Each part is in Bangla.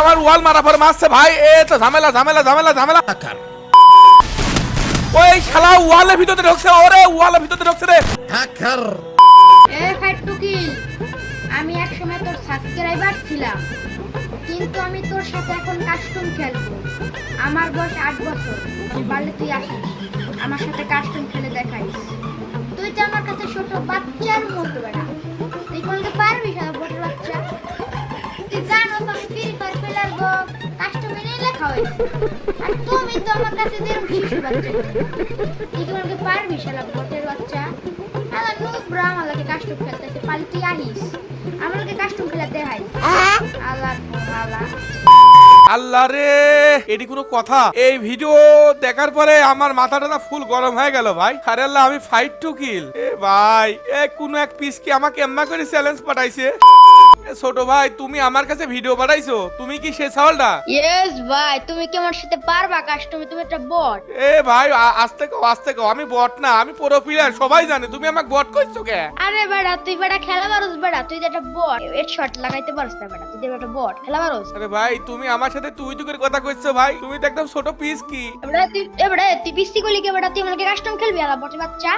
আমার ওয়াল মারা পর মারছে ভাই। এ তো ঝামেলা ঝামেলা ঝামেলা ঝামেলা। ওই শালা ওয়ালের ভিতরে ঢুকছে ওরে ওয়ালের ভিতরে ঢুকছে রে। এ ফাটুকি আমি এক সময় তোর সাবস্ক্রাইবার ছিলাম কিন্তু আমি তোর সাথে এখন কাস্টম খেলব। আমার বয়স আট বছর পারলে তুই আসিস আমার সাথে কাস্টম খেলে দেখাইস। তুই তো আমার কাছে ছোট বাচ্চার মতো বেড়া। আর তুমি তো আমার কাছে শিশু বাচ্চা। তুই কি কোনকে পারবি শালা বটের বাচ্চা? আমার লাগে কাস্টম খেলতেছে পালি তুই আহিস আমার লাগে কাস্টম খেলা দেখাই। আল্লাহ রে, এটি কোনো কথা? এই ভিডিও দেখার পরে আমার মাথাটা ফুল গরম হয়ে গেল ভাই। আরে আল্লাহ, আমি ফাইট টু কিল এ ভাই, এ কোনো এক পিস কি আমাকে এম্মা করে চ্যালেঞ্জ পাঠাইছে? ছোট ভাই তুমি আমার কাছে ভিডিও পাঠাইছো। তুমি কি সে ছাওয়ালটা ইয়েস ভাই তুমি কি আমার সাথে পারবা কাস্টমে? তুমি তুমি একটা বট এ ভাই আ- আস্তে কও আস্তে কও আমি বট না আমি প্রো প্লেয়ার সবাই জানে তুমি আমাকে বট কইছো কে? আরে বেড়া তুই বেড়া খেলা পারোস বেড়া তুই যে একটা বট এর শট লাগাইতে পারোস না বেড়া তুই যে একটা বট খেলা পারোস আরে ভাই তুমি আমার সাথে তুই তুই করে কথা কইছো ভাই তুমি তো একদম ছোট পিস কি? এবারে তুই এবারে তুই পিসি গলি কে বেড়া তুই আমাকে কাস্টম খেলবি আলা বটের বাচ্চা?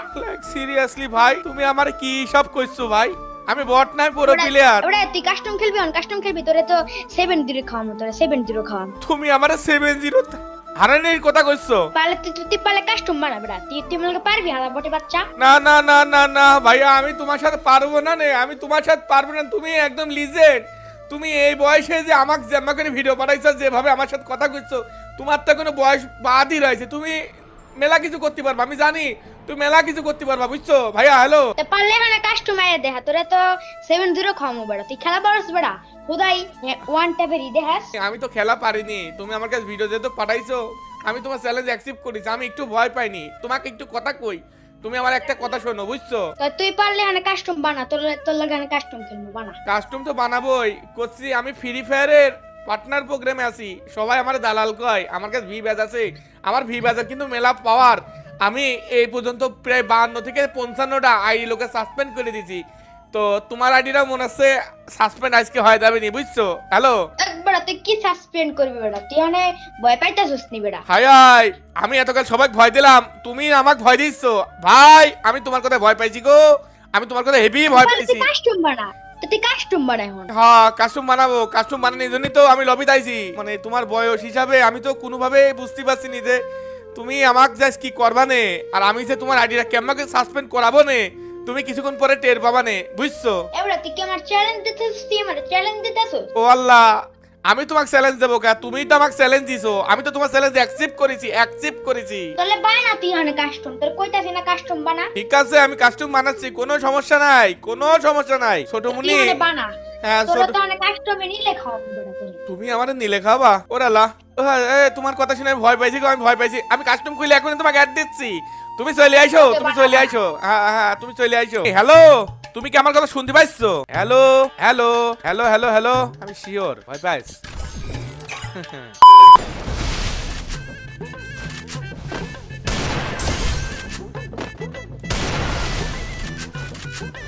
সিরিয়াসলি ভাই তুমি আমার কি সব কইছো ভাই? আমি বট না প্রো প্লেয়ার এবারে তুই কাস্টম খেলবি অন কাস্টম খেলবি তোরে তো 7 জিরো খাওয়ানো তোরে 7 জিরো খাওয়ানো তুমি আমার সেভেন জিরো হারানির কথা কইছো? পালে তুই তুই পালে কাস্টম বানা বেড়া তুই তুই আমাকে পারবি আলা বটের বাচ্চা। না না না না না ভাইয়া আমি তোমার সাথে পারব না নে। আমি তোমার সাথে পারব না তুমি একদম লিজেন্ড তুমি এই বয়সে যে আমাকে জাম্মা করে ভিডিও পাঠাইছো যেভাবে আমার সাথে কথা কইছো তোমার তো কোনো বয়স বাদই রয়েছে। তুমি মেলা কিছু করতে পারবা আমি জানি। তুমি মেলা কিছু করতে পারবা বুঝছ? ভাইয়া হ্যালো পারলে মানে দেখা তোরে তো 7 জিরো বেড়া। তুই খেলা পারোস বেড়া? হুদাই ওয়ান ট্যাপের ই দেখাস আমি তো খেলা পারিনি তুমি আমার কাছে ভিডিও যেহেতু পাঠাইছো আমি তোমার চ্যালেঞ্জ অ্যাকসেপ্ট করেছি আমি একটু ভয় পাইনি। তোমাকে একটু কথা কই তুমি আমার একটা কথা শোনো বুঝছ? তুই পারলে মানে কাস্টম বানা তোর তোর লাগে মানে কাস্টম খেলব বানা। কাস্টম তো বানাবোই করছি আমি ফ্রি ফায়ারের পার্টনার প্রোগ্রামে আছি সবাই আমার দালাল কয় আমার কাছে ভি ব্যাজ আছে আমার ভি ব্যাজের কিন্তু মেলা পাওয়ার আমি এই পর্যন্ত প্রায় বাহান্ন থেকে পঞ্চান্নটা আইডি লোকে সাসপেন্ড করে দিয়েছি। তো তোমার আইডিটা মনে হচ্ছে সাসপেন্ড আজকে হয়ে যাবে নি বুঝছ? হ্যালো বেড়া তুই কি সাসপেন্ড করবি বেড়া? তুই মানে ভয় পাইতাছিস নি বেড়া? Hi hi! আমি এতকাল সবাই ভয় দিলাম তুমি আমাকে ভয় দিচ্ছ। ভাই আমি তোমার কথা ভয় পাইছি গো। আমি তোমার কথা হেভি ভয় পাইছি। কাস্টম বানা। তো তুই কাস্টম বানা এখন। হ্যাঁ কাস্টম বানাবো কাস্টম বানানোর জন্যই তো আমি লবি আইছি। মানে তোমার বয়স হিসাবে আমি তো কোনোভাবে বুঝতে পারছি নি যে তুমি আমাকে জাস্ট কি করবা নে? আর আমি যে তোমার আইডি আইডিটা কেমন সাসপেন্ড করাবো নে? তুমি কিছুক্ষণ পরে টের পাবা নে বুঝছ? এবারে তুই কি আমার চ্যালেঞ্জ দিতেছিস? তুই আমার চ্যালেঞ্জ দিতেছিস? ও আল্লাহ আমি তোমাকে চ্যালেঞ্জ দেবো কা? তুমি তো আমাকে চ্যালেঞ্জ দিছো। আমি তো তোমার চ্যালেঞ্জ অ্যাকসেপ্ট করেছি অ্যাকসেপ্ট করেছি। তাহলে বানা তুই মানে কাস্টম তোর কইতাছি না কাস্টম বানা? ঠিক আছে আমি কাস্টম বানাচ্ছি কোনো সমস্যা নাই কোনো সমস্যা নাই। ছোট তুই মুনি মানে বানা। হ্যাঁ ছোট তো মানে কাস্টমে নিলে খাওয়াবো তুমি আমার নিলে খাবা ওরালা তোমার কথা শুনে আমি ভয় পাইছি গো, আমি ভয় পাইছি। আমি কাস্টম খুলে এখন তোমাকে অ্যাড দিচ্ছি। তুমি চলে আইসো তুমি চলে আইসো। হ্যাঁ হ্যাঁ তুমি চলে আইসো। হ্যালো তুমি কি আমার কথা শুনতে পাইছো? Hello hello hello hello hello আমি শিওর ভয় পাইছ।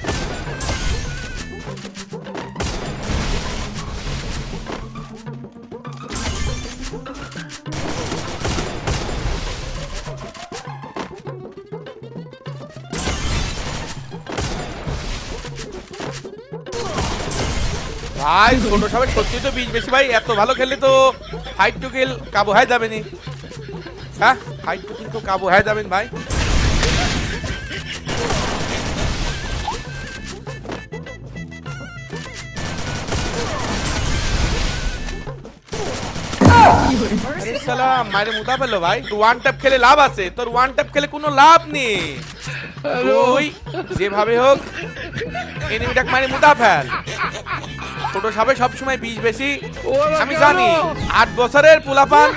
ভাই, ছোট সবাই সত্যি তো বিশ বেশি, ভাই। এত ভালো খেললে তো ফাইট টু কিল কাবু হয়ে যাবেনি। হ্যাঁ ফাইট টু কিল তো কাবু হয়ে যাবেন, ভাই। সালাম মায়ের মুদা পেল ভাই। ওয়ান ট্যাপ খেলে লাভ আছে তোর ওয়ান ট্যাপ খেলে কোনো লাভ নেই। যেভাবে হোক এনিমিটাকে মারি মুদা ফেল। ছোট সাপে সবসময় বিষ বেশি। আমি জানি আট বছরের পোলাপান।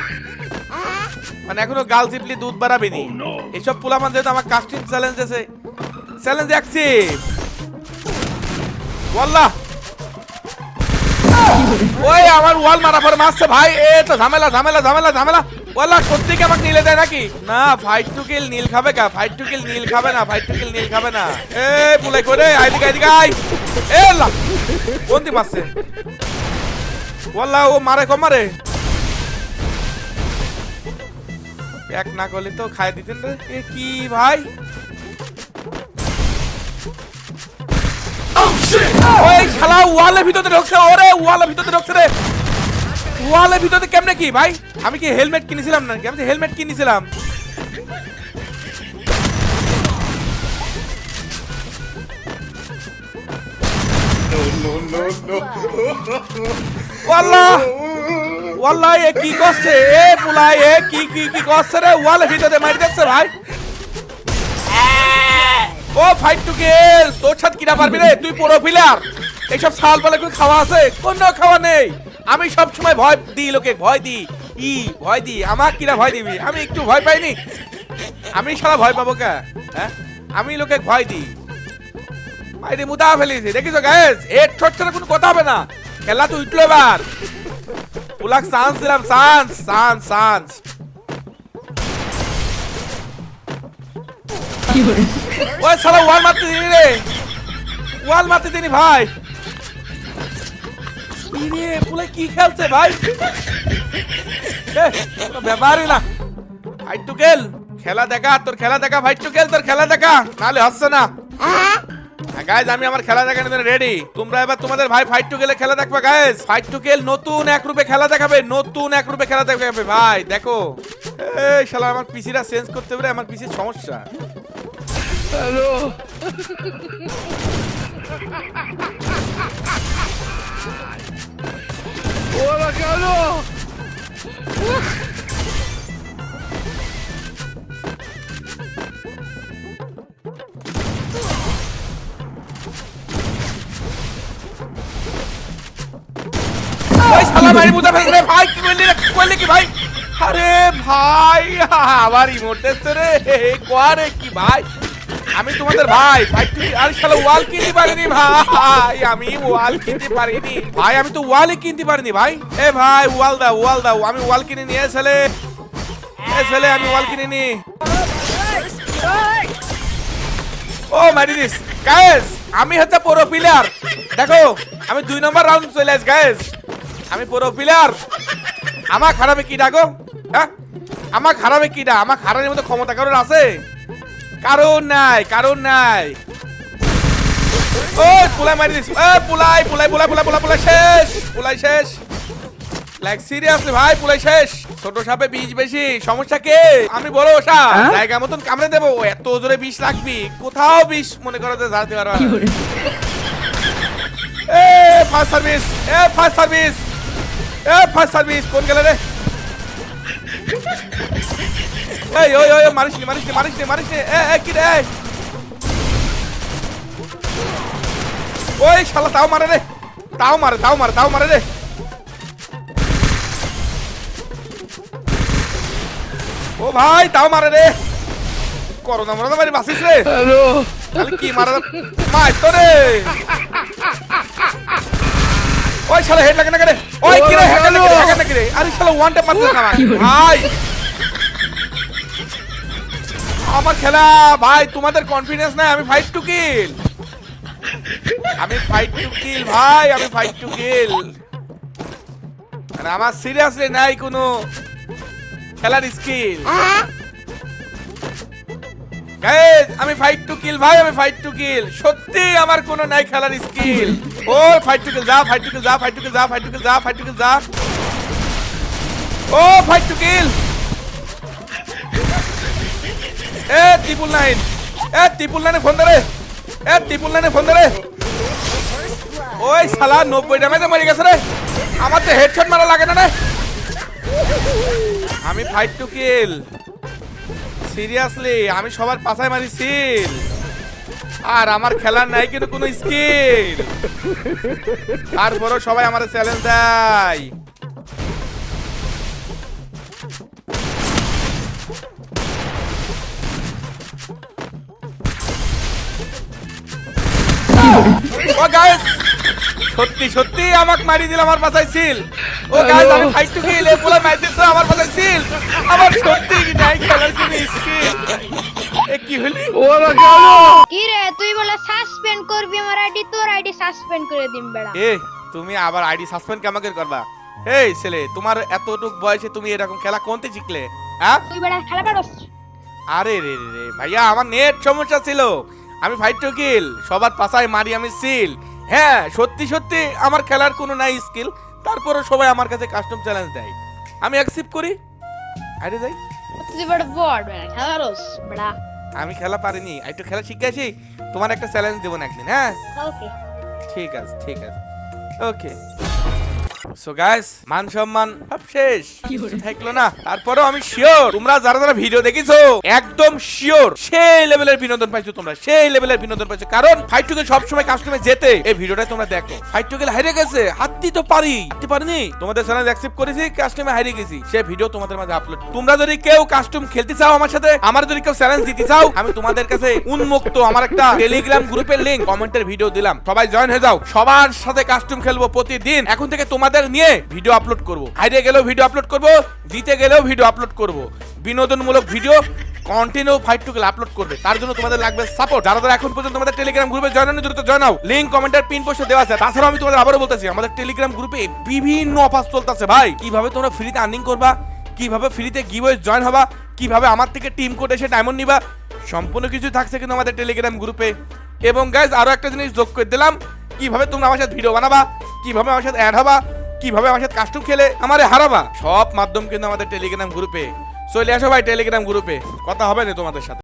মানে এখনও গাল চিপলি দুধ বাড়াবেনি। এসব পোলাপান যেহেতু আমার কাস্টিং চ্যালেঞ্জ আছে। চ্যালেঞ্জ অ্যাকসেপ্ট ওয়াল্লাহ! ওই আমার ওয়াল মারা পরে মারছে, ভাই। এ, তো ঝামেলা ঝামেলা ঝামেলা ঝামেলা। ওয়াল্লাহ সত্যি কি আমাকে নিলে দেয় নাকি? না ফাইট টু কিল নীল খাবে কা ফাইট টু কিল নীল খাবে না ফাইট টু কিল নীল খাবে না। এ পুলাই করে আইদিকে আইদিকে আই এ লা কোন দি মারছে? ওয়াল্লাহ ও মারে কো মারে। এক না করলে তো খাই দিতেন রে। এ কি, ভাই? ওই শালা ওয়ালের ভিতরে ঢুকছে, ওরে ওয়ালের ভিতরে ঢুকছে রে। ওয়ালের ভিতরে কেমনে কি ভাই? আমি কি হেলমেট কিনেছিলাম নাকি? আমি হেলমেট কিনেছিলাম। কি করছে? এ পুলাই এ কি কি কি করছে রে? ওয়ালের ভিতরে মারি দিচ্ছে ভাই। ও ফাইট টু গেল তোর ছাদ কিনা পারবি রে? তুই পুরো প্লেয়ার এইসব সাল পালে কোনো খাওয়া আছে? কোনো খাওয়া নেই। আমি সব সময় ভয় দিই লোকে, ভয় দিই। ই, ভয় দিই। আমার কিনা ভয় দিবি? আমি একটু ভয় পাইনি। আমি সারা ভয় পাবো কে? হ্যাঁ? আমি লোকে ভয় দিই। মাইরে মুদা ফেলিছি। দেখিছো গ্যাস এর ছোট ছোট কোনো কথা হবে না। খেলা তো উঠল এবার। পুলাক চান্স দিলাম। চান্স চান্স চান্স ওই সালা ওয়াল মারতে দিনি রে। ওয়াল মারতে দিনি ভাই। পুলাই কি খেলছে ভাই? ব্যাপারই না। গেল খেলা দেখা, তোর খেলা দেখা গেল তোর খেলা দেখা। নাহলে হচ্ছে না। গাইজ আমি আমার খেলা দেখানোর জন্য রেডি তোমরা এবার তোমাদের ভাই ফাইট টু গেলে খেলা দেখবে গাইজ ফাইট টু গেল নতুন এক রূপে খেলা দেখাবে, নতুন এক রূপে খেলা দেখাবে, ভাই। দেখো। এই শালা আমার পিসিরা চেঞ্জ করতে পারে আমার পিসির সমস্যা। ওই শালা মারি মুদা ফেলছে রে ভাই কি করলি রে করলি কি ভাই? আরে ভাই আবার ইমোট দেখছে রে। কোয়ারে কি ভাই? আমি তোমাদের ভাই। ভাই আরে শালা ওয়াল কিনতে পারিনি ভাই। আমি ওয়াল কিনতে পারিনি। ভাই, আমি তো ওয়ালই কিনতে পারিনি ভাই। এ ভাই, ওয়াল দাও ওয়াল দাও। আমি ওয়াল কিনে নিয়ে ছেলে এ ছেলে, আমি ওয়াল কিনে নি। ও মারি দিস গায়েস আমি হচ্ছে পুরো প্লেয়ার দেখো, আমি দুই নম্বর রাউন্ড চলে আস গায়েস আমি পুরো প্লেয়ার আমার খারাপে কি, ডাকো? আমার খারাপে কি ডা আমার খারাপের মতো ক্ষমতা কারোর আছে? কারণ নাই কারণ নাই। ও পুলাই মারি দিস এ পুলাই পুলাই পুলাই পুলাই পুলাই পুলাই শেষ পুলাই শেষ। লাইক সিরিয়াসলি ভাই পুলাই শেষ। ছোট সাপে বিষ বেশি সমস্যা কে? আমি বড় সাপ। জায়গা মতন কামড়ে দেবো। এত জোরে বিষ রাখবি কোথাও বিষ মনে করো যে ঝাড়তে পারবা এ ফার্স্ট সার্ভিস এ ফার্স্ট সার্ভিস এ ফার্স্ট সার্ভিস কোন গেলে রে? এই ওই ওই মারিস নি মারিস নি মারিস নি মারিস নি এ এ কি রে ওই শালা তাও মারে রে। তাও মারে তাও মারে তাও মারে রে। ও ভাই তাও মারে রে। করোনা মরোনা মারি বাসিস রে। তাহলে কি মারা মার তো রে। ওই শালা হেড লাগে না করে ওই কি রে হেড লাগে হেড লাগে রে? আরে শালা ওয়ান ট্যাপ মারতে না ভাই। আমার খেলা ভাই তোমাদের কনফিডেন্স নাই আমি ফাইট টু কিল আমি ফাইট টু কিল ভাই আমি ফাইট টু কিল আমার সিরিয়াসলি নাই কোনো খেলার স্কিল গাইজ আমি ফাইট টু কিল ভাই, আমি ফাইট টু কিল সত্যি আমার কোনো নাই খেলার স্কিল ও ফাইট টু কিল যা ফাইট টু কিল যা ফাইট টু কিল যা ফাইট টু কিল যা ফাইট টু কিল যা। ও fight to kill A, triple nine. A, triple নাইনে ফোন দে রে। এ, ত্রিপুল নাইনে ফোন দে রে। ওই শালা, নব্বই ড্যামেজে মরে গেছে রে। আমার তো হেডশট মারা লাগে না রে। আমি ফাইট টু কিল সিরিয়াসলি আমি সবার পাছায় মারি সিল আর আমার খেলার নাই কিন্তু কোনো স্কিল তারপরও সবাই আমার চ্যালেঞ্জ দেয়। সত্যি সত্যি আমাকে মারি দিল আমার পাছায় সিল ও গাইস আমি ফাইট টু কিল এ পোলা মারি দিছ আমার পাছায় কি হলি? কি রে তুই বলে সাসপেন্ড করবি আমার আইডি তোর আইডি সাসপেন্ড করে দিম বেড়া। এ তুমি আবার আইডি সাসপেন্ড কেমন করবা? এই ছেলে তোমার এতটুক বয়সে তুমি এরকম খেলা কোনতে শিখলে হ্যাঁ? তুই বেড়া খেলা পারস? আরে রে রে রে ভাইয়া আমার নেট সমস্যা ছিল। আমি ফাইট টু কিল সবার পাশায় মারি আমি সিল হ্যাঁ সত্যি সত্যি আমার খেলার কোনো নাই স্কিল তারপরও সবাই আমার কাছে কাস্টম চ্যালেঞ্জ দেয়। আমি অ্যাকসেপ্ট করি। আরে যাই। তুই বেড়া বড় বেড়া খেলা পারস? বেড়া আমি খেলা পারিনি একটু খেলা শিখে আসি তোমার একটা চ্যালেঞ্জ দেবো না একদিন হ্যাঁ? ঠিক আছে ঠিক আছে। ওকে সো গাইস মান সম্মান সব শেষ। থাকল না। তারপরেও আমি শিওর তোমরা যারা যারা ভিডিও দেখেছ একদম শিওর সেই লেভেলের বিনোদন পাইছো তোমরা। সেই লেভেলের বিনোদন পাইছো। কারণ ফাইট টুকে সবসময় কাস্টমে যেতে এই ভিডিওটা তোমরা দেখো। ফাইট টুকে গেছে হাতটি তো পারি। হাতটি পারিনি? তোমাদের চ্যানেল অ্যাকসেপ্ট করেছি কাস্টমে হারিয়ে গেছি। সেই ভিডিও তোমাদের মাঝে আপলোড তোমরা যদি কেউ কাস্টম খেলতে চাও আমার সাথে আমার যদি কেউ চ্যালেঞ্জ দিতে চাও আমি তোমাদের কাছে উন্মুক্ত আমার একটা টেলিগ্রাম গ্রুপের লিংক কমেন্টের ভিডিও দিলাম। সবাই জয়েন হয়ে যাও। সবার সাথে কাস্টম খেলব প্রতিদিন। এখন থেকে তোমাদের নিয়ে ভিডিও আপলোড করব। হারিয়ে গেলেও ভিডিও আপলোড করব, জিতে গেলেও ভিডিও আপলোড করব। বিনোদনমূলক ভিডিও কন্টিনিউ ফাইট টুকে আপলোড করবে। তার জন্য তোমাদের লাগবে সাপোর্ট যারা যারা এখন পর্যন্ত আমাদের টেলিগ্রাম গ্রুপে জয়েন হয়নি, দ্রুত জয়েন হও লিংক কমেন্টের পিন পোস্টে দেওয়া আছে। তাছাড়াও আমি তোমাদের আবারও বলতেছি, আমাদের টেলিগ্রাম গ্রুপে বিভিন্ন অফার চলতেছে ভাই। কীভাবে তোমরা ফ্রিতে আর্নিং করবা, কীভাবে ফ্রিতে গিভওয়ে জয়েন হবা, কীভাবে আমার থেকে টিম কোড এসে ডায়মন্ড নিবা, সম্পূর্ণ কিছু থাকছে কিন্তু আমাদের টেলিগ্রাম গ্রুপে এবং গাইজ আরও একটা জিনিস যোগ করে দিলাম, কীভাবে তোমরা আমার সাথে ভিডিও বানাবা, কীভাবে আমার সাথে অ্যাড হবা কীভাবে আমার সাথে কাস্টম খেলে আমারে হারাবা? সব মাধ্যম কিন্তু আমাদের টেলিগ্রাম গ্রুপে চলে আসো ভাই টেলিগ্রাম গ্রুপে কথা হবে না তোমাদের সাথে।